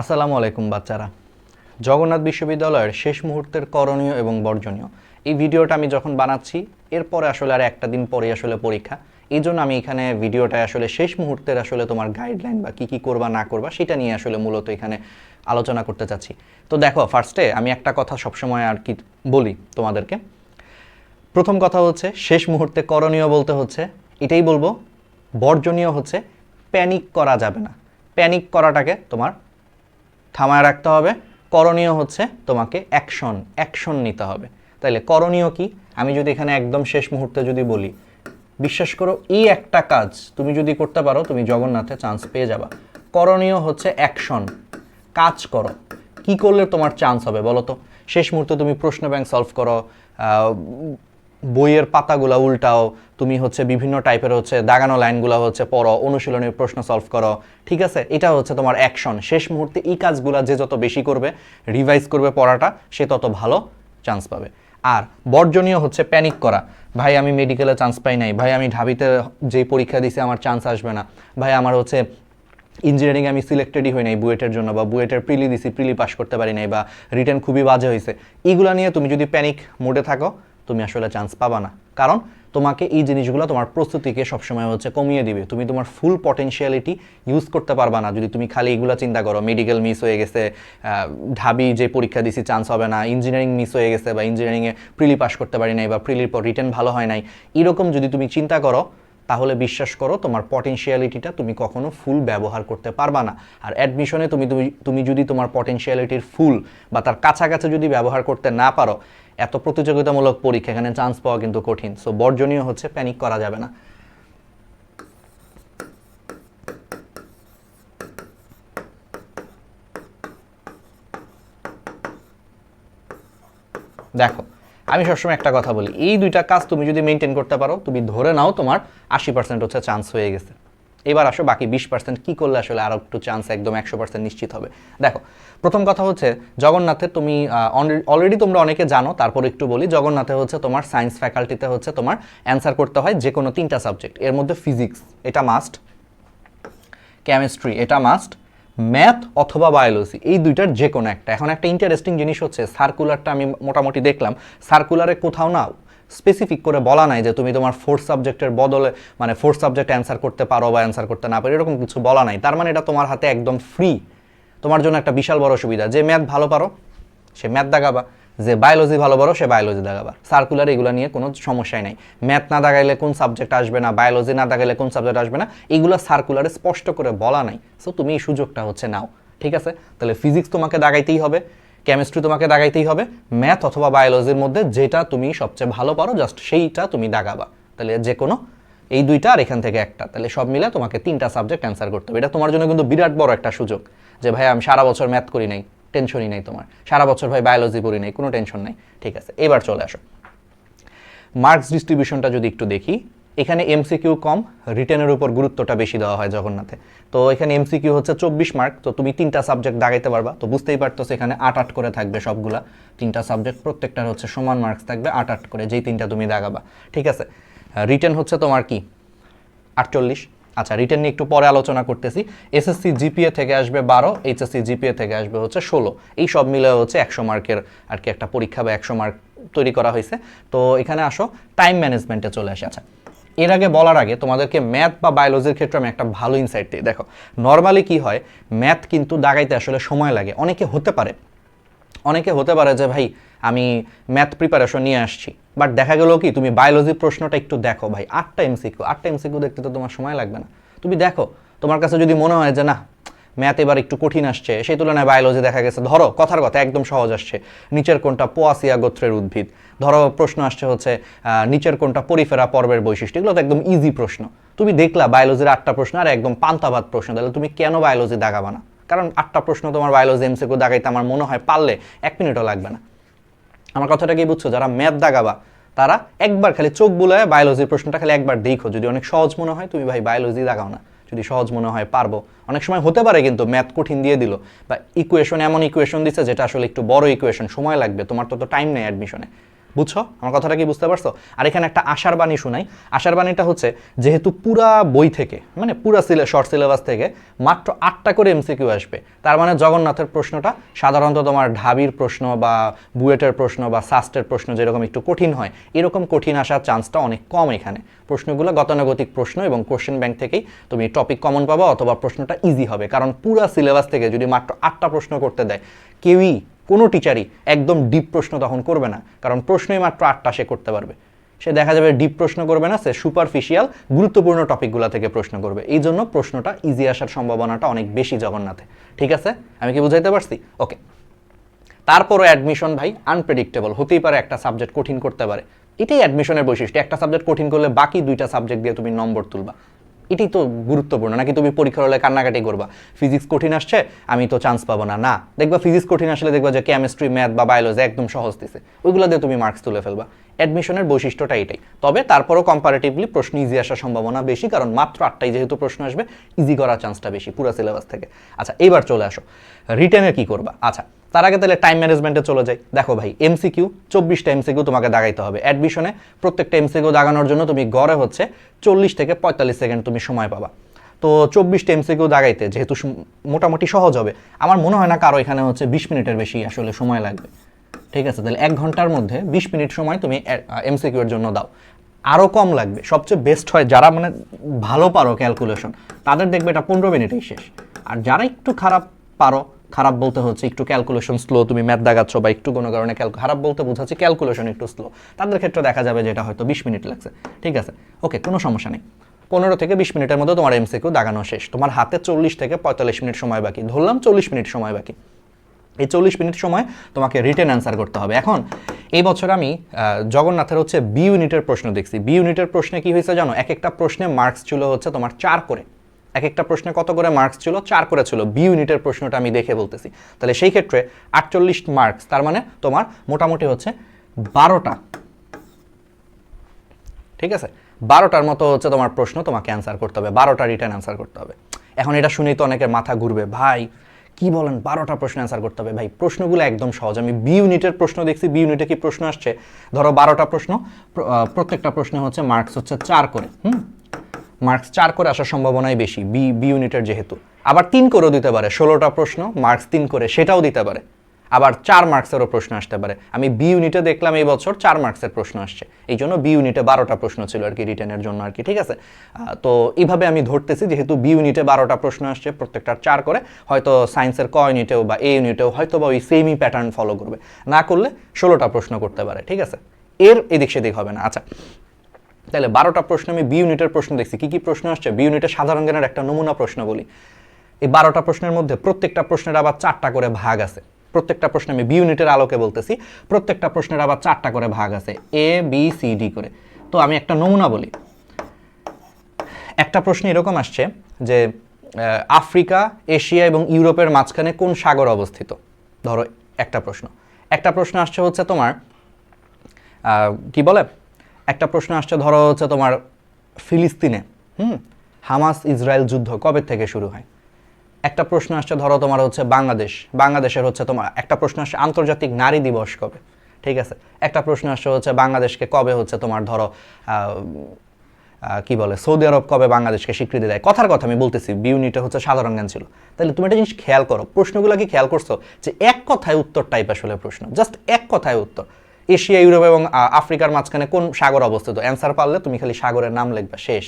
আসসালামু আলাইকুম, বাচ্চারা। জগন্নাথ বিশ্ববিদ্যালয়ের শেষ মুহূর্তের করণীয় এবং বর্জনীয়। এই ভিডিওটা আমি যখন বানাচ্ছি, এরপরে আসলে আর একটা দিন পরে আসলে পরীক্ষা। এই জন্য আমি এখানে ভিডিওটা আসলে শেষ মুহূর্তের আসলে তোমার গাইডলাইন বা কী কী করবা, না করবা, সেটা নিয়ে আসলে মূলত এখানে আলোচনা করতে চাচ্ছি। তো দেখো ফার্স্টে আমি একটা কথা সবসময় আর কি বলি তোমাদেরকে। প্রথম কথা হচ্ছে, শেষ মুহূর্তে করণীয় বলতে হচ্ছে, এটাই বলব, বর্জনীয় হচ্ছে প্যানিক করা যাবে না। প্যানিক করাটাকে তোমার থামায় রাখতে হবে। করণীয় হচ্ছে তোমাকে অ্যাকশন অ্যাকশন নিতে হবে। তাইলে করণীয় কি? আমি যদি এখানে একদম শেষ মুহূর্তে যদি বলি, বিশ্বাস করো এই একটা কাজ তুমি যদি করতে পারো, তুমি জগন্নাথে চান্স পেয়ে যাবা। করণীয় হচ্ছে অ্যাকশন কাজ করো। কি করলে তোমার চান্স হবে বলো তো? শেষ মুহূর্তে তুমি প্রশ্ন ব্যাংক সলভ করো বইয়ের পাতাগুলো উল্টাও, তুমি হচ্ছে বিভিন্ন টাইপের হচ্ছে দাগানো লাইনগুলো হচ্ছে পড়ো, অনুশীলনের প্রশ্ন সলভ করো, ঠিক আছে? এটা হচ্ছে তোমার অ্যাকশন শেষ মুহূর্তে এই কাজগুলো যে যত বেশি করবে রিভাইজ করবে পড়াটা, সে তত ভালো চান্স পাবে। আর বর্জনীয় হচ্ছে প্যানিক করা। ভাই, আমি মেডিকেলে চান্স পাই নাই। ভাই, আমি ঢাবিতে যেই পরীক্ষা দিছি, আমার চান্স আসবে না। ভাই, আমার হচ্ছে ইঞ্জিনিয়ারিং আমি সিলেক্টেডই হই নাই বুয়েটের জন্য, বা বুয়েটের প্রিলি দিছি প্রিলি পাস করতে পারি নাই, বা রিটার্ন খুবই বাজে হয়েছে এইগুলো নিয়ে তুমি যদি প্যানিক মোডে থাকো তুমি আসলে চান্স পাবা না। কারণ তোমাকে এই জিনিসগুলো তোমার প্রস্তুতিকে সবসময় হচ্ছে কমিয়ে দিবে। তুমি তোমার ফুল পটেনশিয়ালিটি ইউজ করতে পারবা না। যদি তুমি খালি এগুলো চিন্তা করো মেডিকেল মিস হয়ে গেছে ঢাবি যে পরীক্ষা দিছি চান্স হবে না ইঞ্জিনিয়ারিং মিস হয়ে গেছে বা ইঞ্জিনিয়ারিংয়ে প্রিলি পাস করতে পারি নাই বা প্রিলির পর রিটার্ন ভালো হয় নাই, এরকম যদি তুমি চিন্তা করো, তাহলে বিশ্বাস করো তোমার পটেনশিয়ালিটিটা তুমি কখনো ফুল ব্যবহার করতে পারবা না। আর অ্যাডমিশনে তুমি তুমি যদি তোমার পটেনশিয়ালিটির ফুল বা তার কাছাকাছি যদি ব্যবহার করতে না পারো এত প্রতিযোগিতামূলক পরীক্ষা এখানে চান্স পাওয়া কিন্তু কঠিন। সো বর্জনীয় হচ্ছে প্যানিক করা যাবে না। দেখো, আমি সবসময় একটা কথা বলি, এই দুইটা কাজ তুমি যদি মেনটেন করতে পারো, তুমি ধরে নাও তোমার আশি পার্সেন্ট হচ্ছে চান্স হয়ে গেছে। এবার আসো, বাকি বিশ পার্সেন্ট কী করলে আসলে আরও একটু চান্স একদম একশো পার্সেন্ট নিশ্চিত হবে? দেখো, প্রথম কথা হচ্ছে জগন্নাথে তুমি অলরেডি তোমরা অনেকে জানো, তারপর একটু বলি, জগন্নাথে হচ্ছে তোমার সায়েন্স ফ্যাকাল্টিতে হচ্ছে তোমার অ্যান্সার করতে হয় যে কোনো তিনটা সাবজেক্ট এর মধ্যে ফিজিক্স এটা মাস্ট কেমিস্ট্রি এটা মাস্ট ম্যাথ অথবা বায়োলজি এই দুইটার যে কোনো একটা। এখন একটা ইন্টারেস্টিং জিনিস হচ্ছে সার্কুলারটা আমি মোটামুটি দেখলাম সার্কুলারে কোথাও না স্পেসিফিক করে বলা নাই যে তুমি তোমার ফোর্থ সাবজেক্টের বদলে মানে ফোর্থ সাবজেক্ট অ্যান্সার করতে পারো বা অ্যান্সার করতে না পারো, এরকম কিছু বলা নাই। তার মানে এটা তোমার হাতে একদম ফ্রি তোমার জন্য একটা বিশাল বড় সুবিধা। যে ম্যাথ ভালো পারো, সে ম্যাথ দাগাবা যে বায়োলজি ভালো পারো, সে বায়োলজি দাগাবা সার্কুলার এগুলো নিয়ে কোনো সমস্যাই নাই। ম্যাথ না দাগাইলে কোন সাবজেক্ট আসবে না বায়োলজি না দাগাইলে কোন সাবজেক্ট আসবে না, এগুলো সার্কুলারে স্পষ্ট করে বলা নাই। সো তুমি এই সুযোগটা হচ্ছে নাও। ঠিক আছে? তাহলে ফিজিক্স তোমাকে দাগাইতেই হবে। কেমিস্ট্রি তোমাকে দাগাইতেই হবে। ম্যাথ অথবা বায়োলজির মধ্যে যেটা তুমি সবচেয়ে ভালো পারো জাস্ট সেইটা তুমি দাগাবা। তাহলে যে কোনো, এই দুইটা আর এখান থেকে একটা। তাহলে সব মিলে তোমাকে তিনটা সাবজেক্ট অ্যান্সার করতে হবে। এটা তোমার জন্য কিন্তু বিরাট বড় একটা সুযোগ যে, ভাই, আমি সারা বছর ম্যাথ করি নাই টেনশনই নাই তোমার। সারা বছর ভাই বায়োলজি পড়ি নাই, কোনো টেনশন নাই। ঠিক আছে, এবার চলে আসো। মার্কস ডিস্ট্রিবিউশনটা যদি একটু দেখি এখানে এমসিকিউ কম রিটেনের উপর গুরুত্বটা বেশি দেওয়া হয় জগন্নাথে। তো এখানে এমসিকিউ হচ্ছে চব্বিশ মার্ক তো তুমি তিনটা সাবজেক্ট দাগাইতে পারবা। তো বুঝতেই পারতো এখানে আট আট করে থাকবে সবগুলা। তিনটা সাবজেক্ট প্রত্যেকটার হচ্ছে সমান মার্কস থাকবে, আট আট করে যেই তিনটা তুমি দাগাবা। ঠিক আছে? রিটেন হচ্ছে তোমার কি? আটচল্লিশ। আচ্ছা রিটেন নিয়ে একটু পরে আলোচনা করতেছি। এসএসসি জিপিএ থেকে আসবে বারো এইচএসসি জিপিএ থেকে আসবে হচ্ছে ষোলো। এই সব মিলে হচ্ছে একশো মার্কের আর কি একটা পরীক্ষা বা একশো মার্ক তৈরি করা হয়েছে। তো এখানে আসো টাইম ম্যানেজমেন্টে চলে আসে। আচ্ছা এর আগে বলার আগে তোমাদেরকে ম্যাথ বা বায়োলজির ক্ষেত্রে আমি একটা ভালো ইনসাইট দিই দেখো নর্মালি কি হয় ম্যাথ কিন্তু দাগাইতে আসলে সময় লাগে। অনেকে হতে পারে। অনেকে হতে পারে যে, ভাই, আমি ম্যাথ প্রিপারেশন নিয়ে আসছি। বাট দেখা গেলো কি, তুমি বায়োলজি প্রশ্নটা একটু দেখো। ভাই, আটটা এমসিকিউ আটটা এমসিকিউ দেখতে তো তোমার সময় লাগবে না। তুমি দেখো, তোমার কাছে যদি মনে হয় যে, না ম্যাথ এবার একটু কঠিন আসছে। সেই তুলনায় বায়োলজি দেখা গেছে। ধরো, কথার কথা, একদম সহজ আসছে। নিচের কোনটা পোয়াসিয়া গোত্রের উদ্ভিদ। ধরো, প্রশ্ন আসছে হচ্ছে নিচের কোনটা পরিফেরা পর্বের বৈশিষ্ট্য। এগুলো তো একদম ইজি প্রশ্ন। তুমি দেখলা বায়োলজির আটটা প্রশ্ন আর একদম পান্তাভাত প্রশ্ন। তাহলে তুমি কেন বায়োলজি দাগাবা না? কারণ আটটা প্রশ্ন তোমার বায়োলজি এমসিকিউ দাগাইতে আমার মনে হয় পারলে এক মিনিটও লাগবে না। আমার কথাটা কি বুঝছ? যারা ম্যাথ দাগাবা তারা একবার খালি চোখ বুলায় বায়োলজির প্রশ্নটা খালি একবার দেখো। যদি অনেক সহজ মনে হয়, তুমি ভাই বায়োলজি দাগাও না। যদি সহজ মনে হয় পারব। অনেক সময় হতে পারে কিন্তু ম্যাথ কঠিন দিয়ে দিল। বা ইকুয়েশন এমন ইকুয়েশন দিচ্ছে যেটা আসলে একটু বড় ইকুয়েশন সময় লাগবে। তোমার তো তো টাইম নেই অ্যাডমিশনে বুঝছ? আমার কথাটা কি বুঝতে পারছ? আর এখানে একটা আশার বাণী শুনাই। আশার বাণীটা হচ্ছে, যেহেতু পুরা বই থেকে মানে পুরা সিলে শর্ট সিলেবাস থেকে মাত্র আটটা করে এমসিকিউ আসবে, তার মানে জগন্নাথের প্রশ্নটা সাধারণত তোমার ঢাবির প্রশ্ন বা বুয়েটের প্রশ্ন বা সাস্টের প্রশ্ন যেরকম একটু কঠিন হয়, এরকম কঠিন আসার চান্সটা অনেক কম এখানে। প্রশ্নগুলো গতানুগতিক প্রশ্ন এবং কোশ্চেন ব্যাংক থেকেই তুমি টপিক কমন পাবা অথবা প্রশ্নটা ইজি হবে, কারণ পুরা সিলেবাস থেকে যদি মাত্র আটটা প্রশ্ন করতে দেয়, কেউই কোনো টিচারই একদম ডিপ প্রশ্ন তখন করবে না, কারণ প্রশ্নই মাত্র আটটা সে করতে পারবে। সে দেখা যাবে ডিপ প্রশ্ন করবে না, সে সুপারফিশিয়াল গুরুত্বপূর্ণ টপিকগুলো থেকে প্রশ্ন করবে। এই জন্য প্রশ্নটা ইজি আসার সম্ভাবনাটা অনেক বেশি জগন্নাথে। ঠিক আছে? আমি কি বুঝাইতে পারছি? ওকে তারপরও অ্যাডমিশন ভাই আনপ্রেডিক্টেবল হতেই পারে একটা সাবজেক্ট কঠিন করতে পারে। এটাই অ্যাডমিশনের বৈশিষ্ট্য। একটা সাবজেক্ট কঠিন করলে বাকি দুইটা সাবজেক্ট দিয়ে তুমি নম্বর তুলবা। এটাই তো গুরুত্বপূর্ণ। নাকি তুমি পরীক্ষার হলে কান্নাকাটি করবা? ফিজিক্স কঠিন আসছে, আমি তো চান্স পাবো না। না, দেখবা ফিজিক্স কঠিন আসলে দেখবা যে কেমিস্ট্রি ম্যাথ বা বায়োলজি একদম সহজ দিছে। ওইগুলো দিয়ে তুমি মার্কস তুলে ফেলবা। অ্যাডমিশনের বৈশিষ্ট্যটা এটাই। তবে তারপরও কম্পারেটিভলি প্রশ্ন ইজি আসার সম্ভাবনা বেশি, কারণ মাত্র আটটাই যেহেতু প্রশ্ন আসবে ইজি করার চান্সটা বেশি পুরো সিলেবাস থেকে। আচ্ছা এবার চলে আসো। রিটেনের কি করবা? আচ্ছা তার আগে তাহলে টাইম ম্যানেজমেন্টে চলে যাই। দেখো ভাই এমসিকিউ চব্বিশটা এমসিকিউ তোমাকে দাগাইতে হবে। অ্যাডমিশনে প্রত্যেকটা এমসিকিউ দাগানোর জন্য তুমি গড়ে হচ্ছে চল্লিশ থেকে পঁয়তাল্লিশ সেকেন্ড তুমি সময় পাবা। তো চব্বিশটা এমসিকিউ দাগাইতে যেহেতু মোটামুটি সহজ হবে, আমার মনে হয় না কারও এখানে হচ্ছে বিশ মিনিটের বেশি আসলে সময় লাগবে। ঠিক আছে, তাহলে এক ঘণ্টার মধ্যে বিশ মিনিট সময় তুমি এমসিকিউ এর জন্য দাও। আরও কম লাগবে, সবচেয়ে বেস্ট হয় যারা মানে ভালো পারো ক্যালকুলেশন তাদের দেখবে এটা পনেরো মিনিটেই শেষ। আর যারা একটু খারাপ পারো খারাপ বলতে হচ্ছে, একটু ক্যালকুলেশন স্লো তুমি ম্যাথ দেখাচ্ছ বা একটু কোনো কারণে খারাপ বলতে বোঝাচ্ছে ক্যালকুলেশন একটু স্লো তাদের ক্ষেত্রে দেখা যাবে যেটা হয়তো বিশ মিনিট লাগছে। ঠিক আছে? ওকে কোনো সমস্যা নেই। পনেরো থেকে বিশ মিনিটের মধ্যে তোমার এমসিকিউ দাগানো শেষ। তোমার হাতে চল্লিশ থেকে পঁয়তাল্লিশ মিনিট সময় বাকি। ধরলাম চল্লিশ মিনিট সময় বাকি। এই চল্লিশ মিনিট সময় তোমাকে রিটেন অ্যান্সার করতে হবে। এখন, এই বছর আমি জগন্নাথের হচ্ছে বি ইউনিটের প্রশ্ন দেখছি। বি ইউনিটের প্রশ্নে কি হয়েছে জানো? এক একটা প্রশ্নে মার্কস ছিল হচ্ছে তোমার চার করে। এক একটা প্রশ্নে কত করে মার্কস ছিল? চার করে ছিল। বি ইউনিটের প্রশ্নটা আমি দেখে বলতেছি। তাহলে সেই ক্ষেত্রে আটচল্লিশ মার্কস তার মানে তোমার মোটামুটি হচ্ছে বারোটা। ঠিক আছে? বারোটার মতো হচ্ছে তোমার প্রশ্ন তোমাকে অ্যান্সার করতে হবে। বারোটা রিটার্ন অ্যান্সার করতে হবে। এখন এটা শুনেই তো অনেকের মাথা ঘুরবে। ভাই, কি বলেন? বারোটা প্রশ্ন অ্যান্সার করতে হবে। ভাই, প্রশ্নগুলো একদম সহজ। আমি বি ইউনিটের প্রশ্ন দেখছি। বি ইউনিটে কি প্রশ্ন আসছে? ধরো বারোটা প্রশ্ন প্রত্যেকটা প্রশ্ন হচ্ছে মার্কস হচ্ছে চার করে। হুম? মার্কস চার করে আসার সম্ভাবনাই বেশি, বি বি ইউনিটের যেহেতু। আবার তিন করেও দিতে পারে, ষোলোটা প্রশ্ন, মার্কস তিন করে, সেটাও দিতে পারে। আবার চার মার্কসেরও প্রশ্ন আসতে পারে। আমি বি ইউনিটে দেখলাম এই বছর চার মার্কসের প্রশ্ন আসছে। এই জন্য বি ইউনিটে বারোটা প্রশ্ন ছিল আর কি রিটেনের জন্য আর কি, ঠিক আছে? তো এইভাবে আমি ধরতেছি, যেহেতু বি ইউনিটে বারোটা প্রশ্ন আসছে, প্রত্যেকটার চার করে, হয়তো সায়েন্সের ক ইউনিটেও বা এ ইউনিটেও হয়তো বা ওই সেমই প্যাটার্ন ফলো করবে। না করলে ষোলোটা প্রশ্ন করতে পারে, ঠিক আছে? এর এদিক সেদিক হবে না। আচ্ছা তাহলে বারোটা প্রশ্ন আমি বি ইউনিটের প্রশ্ন দেখছি। কি কি প্রশ্ন আসছে? বি ইউনিটের সাধারণ জ্ঞানের একটা নমুনা প্রশ্ন বলি। এই বারোটা প্রশ্নের মধ্যে প্রত্যেকটা প্রশ্নের আবার চারটা করে ভাগ আছে। প্রত্যেকটা প্রশ্ন আমি বি ইউনিটের আলোকে বলতেছি, প্রত্যেকটা প্রশ্নের আবার চারটা করে ভাগ আছে এ বি সি ডি করে। তো আমি একটা নমুনা বলি। একটা প্রশ্ন এরকম আসছে যে আফ্রিকা, এশিয়া এবং ইউরোপের মাঝখানে কোন সাগর অবস্থিত? ধরো একটা প্রশ্ন। একটা প্রশ্ন আসছে হচ্ছে তোমার কি বলে? একটা প্রশ্ন আসছে, ধরো হচ্ছে তোমার ফিলিস্তিনে, হুম? হামাস ইসরায়েল যুদ্ধ কবে থেকে শুরু হয়? একটা প্রশ্ন আসছে, ধরো তোমার হচ্ছে বাংলাদেশ, বাংলাদেশের হচ্ছে তোমার, একটা প্রশ্ন আসছে, আন্তর্জাতিক নারী দিবস কবে? ঠিক আছে? একটা প্রশ্ন আসছে হচ্ছে বাংলাদেশকে কবে হচ্ছে তোমার, ধরো কি বলে, সৌদি আরব কবে বাংলাদেশকে স্বীকৃতি দেয়? কথার কথা আমি বলতেছি বি ইউনিটে হচ্ছে সাধারণ জ্ঞান ছিল। তাহলে তুমি একটা জিনিস খেয়াল করো, প্রশ্নগুলো কি খেয়াল করছ? যে এক কথায় উত্তর টাইপ আসলে প্রশ্ন জাস্ট এক কথায় উত্তর। এশিয়া, ইউরোপ এবং আফ্রিকার মাঝখানে কোন সাগর অবস্থিত? অ্যান্সার পারলে তুমি খালি সাগরের নাম লিখবা, শেষ।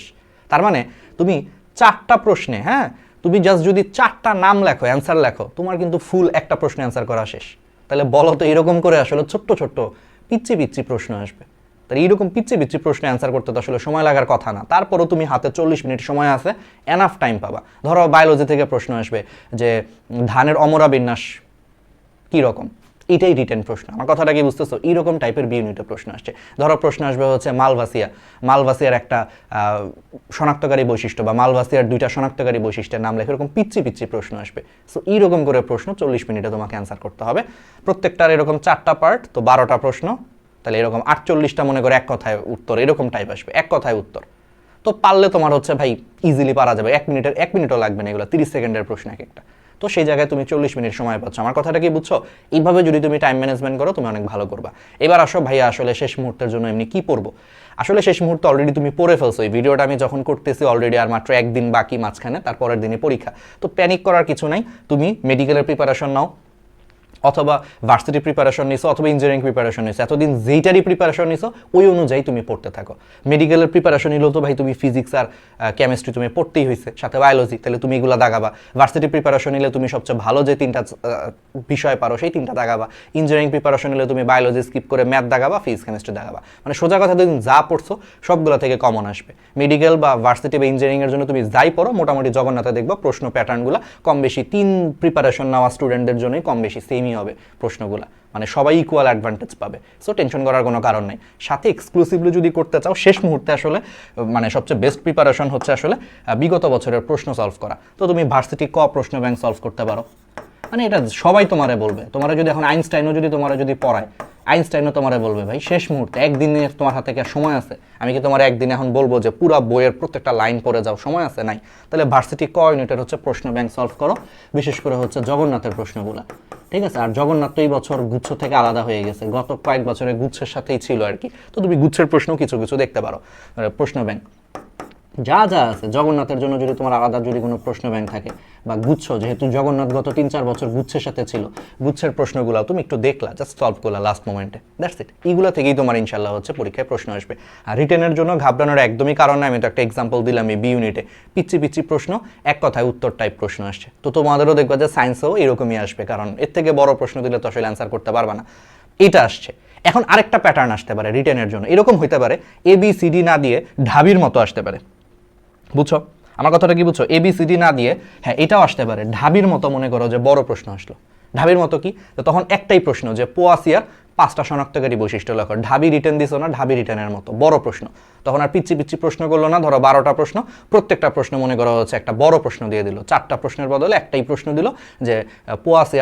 তার মানে তুমি চারটা প্রশ্নে হ্যাঁ? তুমি জাস্ট যদি চারটা নাম লেখো অ্যান্সার লেখো, তোমার কিন্তু ফুল একটা প্রশ্ন অ্যান্সার করা শেষ। তাহলে বলো তো এরকম করে আসলে ছোট্ট ছোট্ট পিচ্ছি পিচ্ছি প্রশ্ন আসবে। তাহলে এইরকম পিচ্ছি পিচ্ছি প্রশ্ন অ্যান্সার করতে তো আসলে সময় লাগার কথা না। তারপরও তুমি হাতে চল্লিশ মিনিট সময় আছে এনাফ টাইম পাবা। ধরো বায়োলজি থেকে প্রশ্ন আসবে যে, ধানের অমরা বিন্যাস কী রকম এটাই রিটেন প্রশ্ন। আমার কথাটা কি বুঝতেছো? এইরকম টাইপের বি প্রশ্ন আসছে। ধরো প্রশ্ন আসবে হচ্ছে মালভাসিয়া। মালভাসিয়ার একটা শনাক্তকারী বৈশিষ্ট্য বা মালভাসিয়ার দুইটা শনাক্তকারী বৈশিষ্ট্যের নাম লেখে, এরকম পিচ্ছি পিচ্ছি প্রশ্ন আসবে। সো এইরকম করে প্রশ্ন চল্লিশ মিনিটে তোমাকে অ্যান্সার করতে হবে। প্রত্যেকটার এরকম চারটা পার্ট তো বারোটা প্রশ্ন। তাহলে এরকম আটচল্লিশটা মনে করে এক কথায় উত্তর, এরকম টাইপ আসবে, এক কথায় উত্তর। তো পারলে তোমার হচ্ছে ভাই ইজিলি পারা যাবে। এক মিনিটের, এক মিনিটও লাগবে না এগুলো, তিরিশ সেকেন্ডের প্রশ্ন এক একটা। তো সেই জায়গায় তুমি চল্লিশ মিনিট সময় পাচ্ছ। আমার কথাটা কি বুঝছ? এইভাবে যদি তুমি টাইম ম্যানেজমেন্ট করো, তুমি অনেক ভালো করবা। এবার আসো ভাইয়া, আসলে শেষ মুহূর্তের জন্য এমনি কি পড়ব আসলে শেষ মুহূর্তে অলরেডি তুমি পড়ে ফেলছো। এই ভিডিওটা আমি যখন করতেছি অলরেডি আর মাত্র একদিন বাকি মাঝখানে, তারপরের দিনে পরীক্ষা। তো প্যানিক করার কিছু নাই। তুমি মেডিকেলের প্রিপারেশন নাও। অথবা ভার্সিটি প্রিপারেশন নিছো অথবা ইঞ্জিনিয়ারিং প্রিপারেশন নিছো। এতদিন যেইটারই প্রিপারেশন নিছো, ওই অনুযায়ী তুমি পড়তে থাকো। মেডিকেলের প্রিপারেশন নিলেও তো ভাই তুমি ফিজিক্স আর কেমিস্ট্রি তুমি পড়তেই হয়েছে সাথে বায়োলজি তাহলে তুমি এগুলো দাগাবা। ভার্সিটি প্রিপারেশন নিলে তুমি সবচেয়ে ভালো যে তিনটা বিষয় পারো, সেই তিনটা দাগাবা। ইঞ্জিনিয়ারিং প্রিপারেশন নিলে তুমি বায়োলজি স্কিপ করে ম্যাথ দাগাবা ফিজিক্স কেমিস্ট্রি দাগাবা। মানে সোজা কথা তুমি যা পড়ছো, সবগুলো থেকে কমন আসবে। মেডিকেল বা ভার্সিটি বা ইঞ্জিনিয়ারিংয়ের জন্য তুমি যাই পড়ো, মোটামুটি জগন্নাথে দেখবা প্রশ্ন প্যাটার্নগুলো কম বেশি তিন প্রিপারেশন নেওয়া স্টুডেন্টদের জন্যই কম বেশি সেমই হবে প্রশ্নগুলো। মানে সবাই ইকুয়াল অ্যাডভান্টেজ পাবে। সো টেনশন করার কোনো কারণ নেই। সাথে এক্সক্লুসিভলি যদি করতে চাও, শেষ মুহূর্তে আসলে মানে সবচেয়ে বেস্ট প্রিপারেশন হচ্ছে আসলে বিগত বছরের প্রশ্ন সলভ করা। তো তুমি ভার্সিটি ক প্রশ্ন ব্যাংক সলভ করতে পারো। মানে এটা সবাই তোমারে বলবে। তোমার যদি এখন আইনস্টাইনও যদি তোমার যদি পড়ায় আইনস্টাইনও তোমারে বলবে, ভাই, শেষ মুহূর্তে, একদিনে তোমার হাতে কি সময় আছে? আমি কি তোমার একদিনে এখন বলব যে পুরা বইয়ের প্রত্যেকটা লাইন পড়ে যাও, সময় আছে নাই? তাহলে ভার্সিটি ক ইউনিটের হচ্ছে প্রশ্ন ব্যাংক সলভ করো, বিশেষ করে হচ্ছে জগন্নাথের প্রশ্নগুলো, ঠিক আছে? আর জগন্নাথ তো এই বছর গুচ্ছ থেকে আলাদা হয়ে গেছে, গত কয়েক বছরে গুচ্ছের সাথেই ছিল আর কি, তো তুমি গুচ্ছের প্রশ্ন কিছু কিছু দেখতে পারো প্রশ্ন ব্যাংক। যা যা আছে, জগন্নাথের জন্য যদি তোমার আলাদা যদি কোনো প্রশ্ন ব্যাংক থাকে বা গুচ্ছ, যেহেতু জগন্নাথ গত তিন চার বছর গুচ্ছের সাথে ছিল, গুচ্ছের প্রশ্নগুলো তুমি একটু দেখলা জাস্ট সলভ করলা লাস্ট মোমেন্টে দ্যাটস ইট এইগুলো থেকেই তোমার ইনশাল্লাহ হচ্ছে পরীক্ষায় প্রশ্ন আসবে। আর রিটেনের জন্য ঘাবড়ানোর একদমই কারণ আমি তো একটা এক্সাম্পল দিলাম এই বি ইউনিটে পিচ্ছি পিচ্ছি প্রশ্ন, এক কথায় উত্তর টাইপ প্রশ্ন আসছে। তো তোমাদেরও দেখবা যে সায়েন্সেও এরকমই আসবে, কারণ এর থেকে বড় প্রশ্ন দিলে তো আসলে অ্যান্সার করতে পারবা না। এটা আসছে। এখন আরেকটা প্যাটার্ন আসতে পারে রিটেনের জন্য, এরকম হইতে পারে এ বি সি ডি না দিয়ে ঢাবির মতো আসতে পারে। বুঝছ? আমার কথাটা কি বুঝছ? এ বি সিডি না দিয়ে হ্যাঁ এটাও আসতে পারে। ঢাবির মতো মনে করো যে বড় প্রশ্ন আসলো। ঢাবির মতো কি? তখন একটাই প্রশ্ন যে পোয়াসিয়ার পাঁচটা শনাক্তকারী বৈশিষ্ট্য লেখো ঢাবি রিটার্ন দিছো না? ঢাবি রিটার্নের মতো। বড় প্রশ্ন। তখন আর পিচ্ছি পিচ্ছি প্রশ্ন করল না, ধরো বারোটা প্রশ্ন। প্রত্যেকটা প্রশ্ন মনে করা হচ্ছে একটা বড় প্রশ্ন দিয়ে দিল। চারটা প্রশ্নের বদলে একটাই প্রশ্ন দিল যে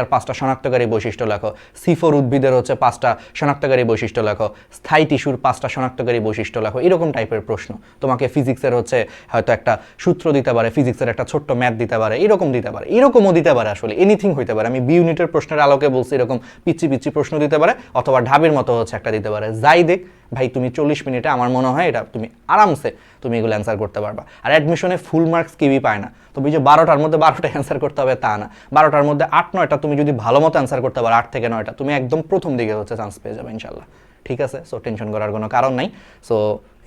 আর পাঁচটা শনাক্তকারী বৈশিষ্ট্য লেখো সিফোর উদ্ভিদের হচ্ছে পাঁচটা শনাক্তকারী বৈশিষ্ট্য লেখো স্থায়ী টিস্যুর পাঁচটা শনাক্তকারী বৈশিষ্ট্য লেখো এরকম টাইপের প্রশ্ন। তোমাকে ফিজিক্সের হচ্ছে হয়তো একটা সূত্র দিতে পারে, ফিজিক্সের একটা ছোট্ট ম্যাথ দিতে পারে, এরকম দিতে পারে। এরকমও দিতে পারে আসলে। এনিথিং হইতে পারে। আমি বি ইউনিটের প্রশ্নের আলোকে বলছি, এরকম পিচ্ছি পিচ্ছি প্রশ্ন দিতে পারে। অথবা ঢাবির মতো হচ্ছে একটা দিতে পারে। যাই দেখ ভাই তুমি চল্লিশ মিনিটে আমার মনে হয় এটা তুমি আরামসে তুমি এগুলো অ্যান্সার করতে পারবা। আর অ্যাডমিশনে ফুল মার্কস কেউই পায় না। তুমি যে বারোটার মধ্যে বারোটা অ্যান্সার করতে হবে তা না। বারোটার মধ্যে আট, নয়টা তুমি যদি ভালো মতো অ্যান্সার করতে পারো, আট থেকে নয়টা, তুমি একদম প্রথম দিকে হচ্ছে চান্স পেয়ে যাবে ইনশাল্লাহ ঠিক আছে? সো টেনশন করার কোনো কারণ নাই। সো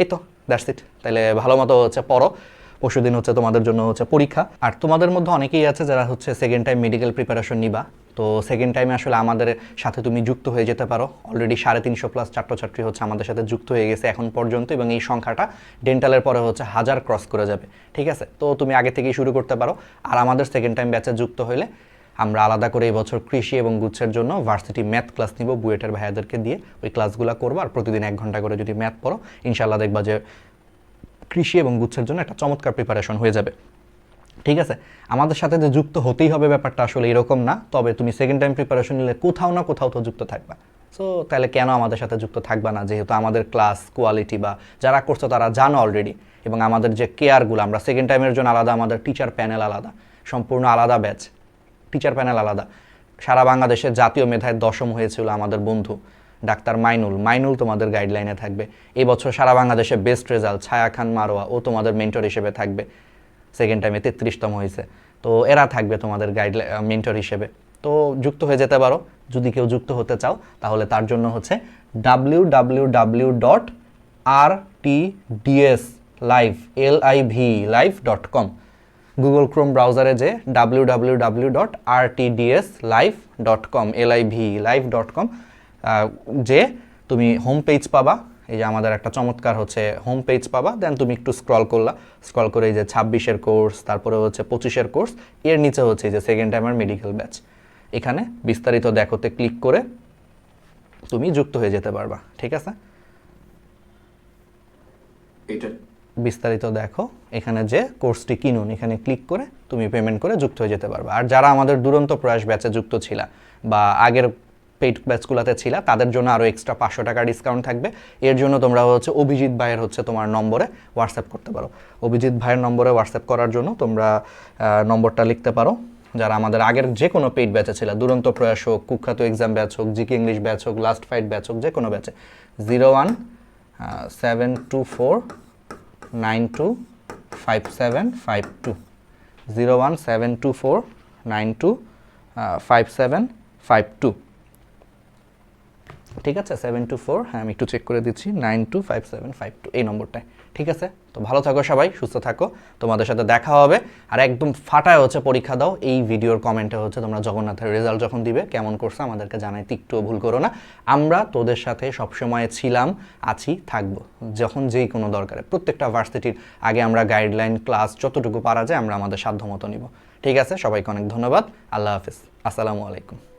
এই তো দ্যাটস ইট তাহলে ভালো মতো হচ্ছে পড়ো। পরশু দিন হচ্ছে তোমাদের জন্য হচ্ছে পরীক্ষা। আর তোমাদের মধ্যে অনেকেই আছে যারা হচ্ছে সেকেন্ড টাইম মেডিকেল প্রিপারেশন নিবা। তো সেকেন্ড টাইমে আসলে আমাদের সাথে তুমি যুক্ত হয়ে যেতে পারো। অলরেডি সাড়ে তিনশো প্লাস ছাত্রছাত্রী হচ্ছে আমাদের সাথে যুক্ত হয়ে গেছে এখন পর্যন্ত এবং এই সংখ্যাটা ডেন্টালের পরে হচ্ছে হাজার ক্রস করে যাবে। ঠিক আছে? তো তুমি আগে থেকেই শুরু করতে পারো। আর আমাদের সেকেন্ড টাইম ব্যাচে যুক্ত হলে আমরা আলাদা করে এই বছর কৃষি এবং গুচ্ছের জন্য ভার্সিটি ম্যাথ ক্লাস নিব বুয়েটের ভাইয়াদেরকে দিয়ে। ওই ক্লাসগুলো করব আর প্রতিদিন এক ঘণ্টা করে যদি ম্যাথ পড়ো ইনশাল্লাহ দেখবা যে কৃষি এবং গুচ্ছের জন্য একটা চমৎকার প্রিপারেশন হয়ে যাবে। ঠিক আছে? আমাদের সাথে যে যুক্ত হতেই হবে ব্যাপারটা আসলে এরকম না, তবে তুমি সেকেন্ড টাইম প্রিপারেশন নিলে কোথাও না কোথাও তো যুক্ত থাকবা। সো তাহলে কেন আমাদের সাথে যুক্ত থাকবা না? যেহেতু আমাদের ক্লাস কোয়ালিটি বা যারা করছ তারা জানো অলরেডি এবং আমাদের যে কেয়ারগুলো আমরা সেকেন্ড টাইমের জন্য আলাদা, আমাদের টিচার প্যানেল আলাদা, সম্পূর্ণ আলাদা ব্যাচ টিচার প্যানেল আলাদা। সারা বাংলাদেশের জাতীয় মেধায় দশম হয়েছিল আমাদের বন্ধু, ডাক্তার মাইনুল। মাইনুল তোমাদের গাইডলাইনে থাকবে। এবছর সারা বাংলাদেশে বেস্ট রেজাল্ট ছায়া খান মারোয়া, ও তোমাদের মেন্টর হিসেবে থাকবে। সেকেন্ড টাইমে তেত্রিশতম হয়েছে। তো এরা থাকবে তোমাদের গাইডলাইন মেন্টর হিসেবে। তো যুক্ত হয়ে যেতে পারো। যদি কেউ যুক্ত হতে চাও, তাহলে তার জন্য হচ্ছে W W W dot R T DS live L I V live dot com Google Chrome ব্রাউজারে যে W W W dot R T DS live dot com L I V live dot com যে তুমি home page পাবা। এই যে আমাদের একটা চমৎকার হচ্ছে হোম পেজ পাবা দেন তুমি একটু স্ক্রল করলা। স্ক্রল করে এই যে ছাব্বিশের কোর্স তারপরে হচ্ছে পঁচিশের কোর্স এর নিচে হচ্ছে এই যে সেকেন্ড টাইমের মেডিকেল ব্যাচ এখানে বিস্তারিত দেখোতে ক্লিক করে তুমি যুক্ত হয়ে যেতে পারবা ঠিক আছে? এটা বিস্তারিত দেখো এখানে যে কোর্সটি কিনুন এখানে ক্লিক করে তুমি পেমেন্ট করে যুক্ত হয়ে যেতে পারবে। আর যারা আমাদের দুরন্ত প্রয়াস ব্যাচে যুক্ত ছিলা বা আগের পেইড ব্যাচগুলোতে ছিলা, তাদের জন্য আরও এক্সট্রা পাঁচশো টাকা ডিসকাউন্ট থাকবে। এর জন্য তোমরা হচ্ছে অভিজিৎ ভাইয়ের হচ্ছে তোমার নম্বরে হোয়াটসঅ্যাপ করতে পারো। অভিজিৎ ভাইয়ের নম্বরে হোয়াটসঅ্যাপ করার জন্য তোমরা নম্বরটা লিখতে পারো। যারা আমাদের আগের যে কোনো পেইড ব্যাচে ছিল, দুরন্ত প্রয়াস হোক, কুখ্যাত এক্সাম ব্যাচ হোক জিকে ইংলিশ ব্যাচ হোক লাস্ট ফাইট ব্যাচ হোক যে কোনো ব্যাচে zero one seven two four nine two five seven five two zero one seven two four nine two five seven five two ঠিক আছে? সেভেন টু ফোর হ্যাঁ আমি একটু চেক করে দিচ্ছি nine two five seven five two এই নম্বরটায়, ঠিক আছে? তো ভালো থাকো সবাই, সুস্থ থাকো। তোমাদের সাথে দেখা হবে। আর একদম ফাটায় হচ্ছে পরীক্ষা দাও, এই ভিডিওর কমেন্টে হচ্ছে তোমরা জগন্নাথের রেজাল্ট যখন দিবে, কেমন করছে আমাদেরকে জানাইতে একটুও ভুল করো না। আমরা তোদের সাথে সবসময় ছিলাম, আছি, থাকব, যখন যেই কোনো দরকারে। প্রত্যেকটা ভার্সিটির আগে আমরা গাইডলাইন ক্লাস যতটুকু পারা যায়, আমরা আমাদের সাধ্য মতো নিব। ঠিক আছে? সবাইকে অনেক ধন্যবাদ। আল্লাহ হাফিজ। আসসালামু আলাইকুম।